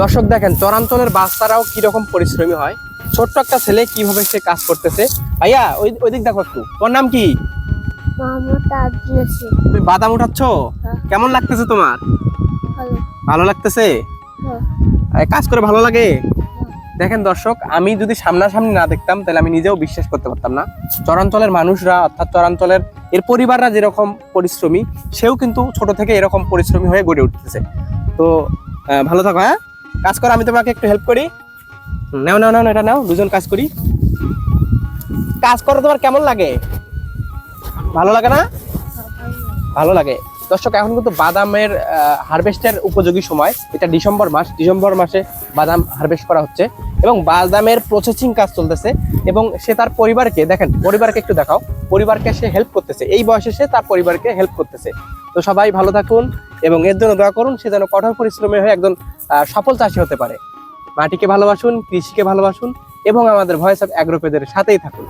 দর্শক দেখেন চরাঞ্চলের বাচ্চারাও কীরকম পরিশ্রমী হয়। ছোট্ট একটা ছেলে কীভাবে সে কাজ করতেছে? ভাইয়া ওই ওই দিক দেখো একটু। তোর নাম কি? তুমি বাদাম উঠাচ্ছ? হ্যাঁ। কেমন লাগতেছে তোমার? ভালো। লাগতেছে? হ্যাঁ, কাজ করে ভালো লাগে? দেখেন দর্শক আমি যদি সামনাসামনি না দেখতাম তাহলে আমি নিজেও বিশ্বাস করতে পারতাম না। চরাঞ্চলের মানুষরা অর্থাৎ চরাঞ্চলের এর পরিবাররা যেরকম পরিশ্রমী সেও কিন্তু ছোট থেকে এরকম পরিশ্রমী হয়ে গড়ে উঠতেছে। তো ভালো থাকো হ্যাঁ? কাজ করো আমি তোমাকে একটু হেল্প করি। নাও নাও নাও, এটা নাও দুজন কাজ করি। কাজ করো তোমার কেমন লাগে? ভালো লাগে না? ভালো লাগে। দর্শক এখন কিন্তু বাদামের হারভেস্টের উপযোগী সময়। এটা ডিসেম্বর মাস। ডিসেম্বর মাসে বাদাম হারভেস্ট করা হচ্ছে। এবং বাদামের প্রসেসিং কাজ চলতেছে। এবং সে তার পরিবারকে দেখেন পরিবারকে একটু দেখাও। পরিবারকে সে হেল্প করতেছে। এই বয়সে সে তার পরিবারকে হেল্প করতেছে। তো সবাই ভালো থাকুন। এবং এর জন্য দোয়া করুন, সে যেন কঠোর পরিশ্রমে হয়ে একজন সফল চাষি হতে পারে। মাটিকে ভালোবাসুন, কৃষিকে ভালোবাসুন এবং আমাদের ভয়েস অফ অ্যাগ্রোপেদের সাথেই থাকুন।